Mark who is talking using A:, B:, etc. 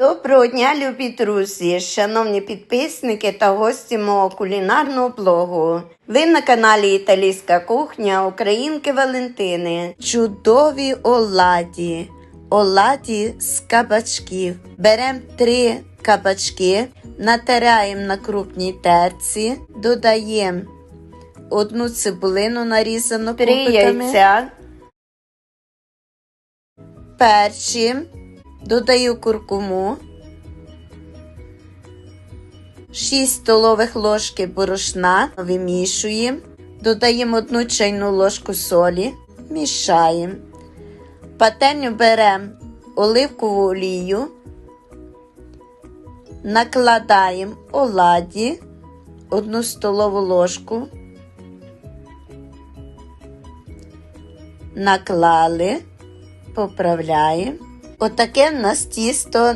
A: Доброго дня, любі друзі, шановні підписники та гості мого кулінарного блогу. Ви на каналі Італійська кухня Українки Валентини. Чудові оладі. Оладі з кабачків. Беремо три кабачки, натираємо на крупній терці, додаємо одну цибулину нарізану
B: Три
A: кубиками,
B: яйця.
A: перчі, додаю куркуму, 6 столових ложки борошна, вимішуємо, додаємо 1 чайну ложку солі, мішаємо. Пательню беремо оливкову олію, накладаємо оладі, 1 столову ложку, наклали, поправляємо. Отаке в нас тісто на